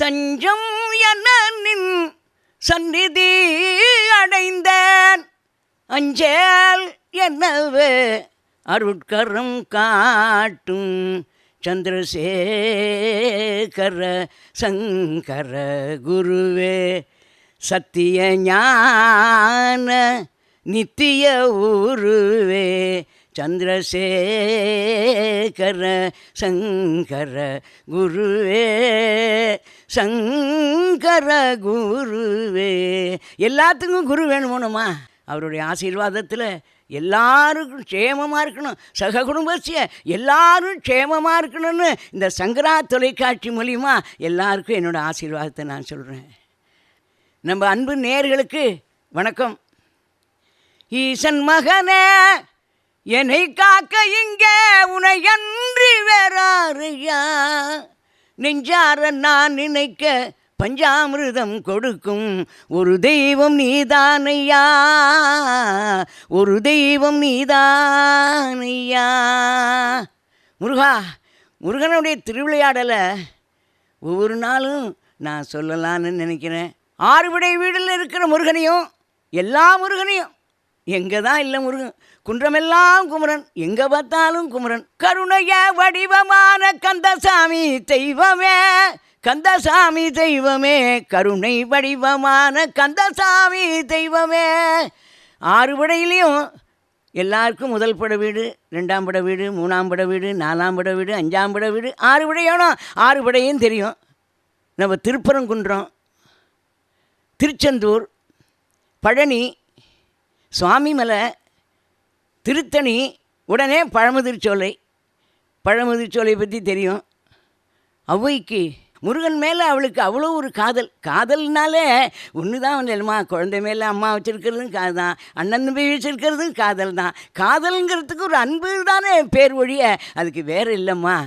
தஞ்சம் என நின் சந்நிதி அடைந்தேன். அஞ்சேல் என்னவே அருட்கரம் காட்டும் சந்திரசேகர சங்கர குருவே. சத்திய ஞான நித்திய உருவே சந்திரசேகர சங்கர குருவே. சங்கர குருவே எல்லாத்துக்கும் குரு வேணுமோனுமா அவருடைய ஆசீர்வாதத்தில் எல்லாருக்கும் க்ஷேமமாக இருக்கணும். சக குடும்பத்திய எல்லாரும் க்ஷேமமாக இருக்கணும்னு இந்த சங்கரா தொலைக்காட்சி மூலிமா எல்லாருக்கும் என்னோட ஆசீர்வாதத்தை நான் சொல்கிறேன் நம்ம அன்பு நேர்களுக்கு வணக்கம். ஈசன் மகனே என்னை காக்க இங்கே உனையன்றி வேறாருயா? நெஞ்சார நான் நினைக்க பஞ்சாமிருதம் கொடுக்கும். ஒரு தெய்வம் நீதானையா? ஒரு தெய்வம் நீதானையா? முருகா முருகனுடைய திருவிளையாடலை ஒவ்வொரு நாளும் நான் சொல்லலான்னு நினைக்கிறேன். ஆறுபடை வீடில் இருக்கிற முருகனையும் எல்லா முருகனையும். எங்கே தான் இல்லை முருகன். குன்றமெல்லாம் குமரன். எங்கே பார்த்தாலும் குமரன். கருணைய வடிவமான கந்தசாமி தெய்வமே கந்தசாமி தெய்வமே கருணை வடிவமான கந்தசாமி தெய்வமே. ஆறு படையிலையும் எல்லாருக்கும் முதல் பட வீடு ரெண்டாம் பட வீடு மூணாம் பட வீடு நாலாம் பட வீடு அஞ்சாம் பட வீடு ஆறு படையானோ ஆறு படையும் தெரியும். நம்ம திருப்பரங்குன்றம் திருச்செந்தூர் பழனி சுவாமிமலை திருத்தணி உடனே பழமுதிர்ச்சோலை பழமுதிர்ச்சோலை பற்றி தெரியும். ஔவைக்கு முருகன் மேலே அவளுக்கு அவ்வளோ ஒரு காதல். காதல்னாலே ஒன்று தான் இல்லைம்மா குழந்தை மேலே அம்மா வச்சுருக்கிறதும் காதல் தான். அண்ணன் தம்பி வச்சுருக்கிறதும் காதல் தான். காதலுங்கிறதுக்கு ஒரு அன்பு தானே பேர் ஒழிய அதுக்கு வேறு இல்லைம்மா.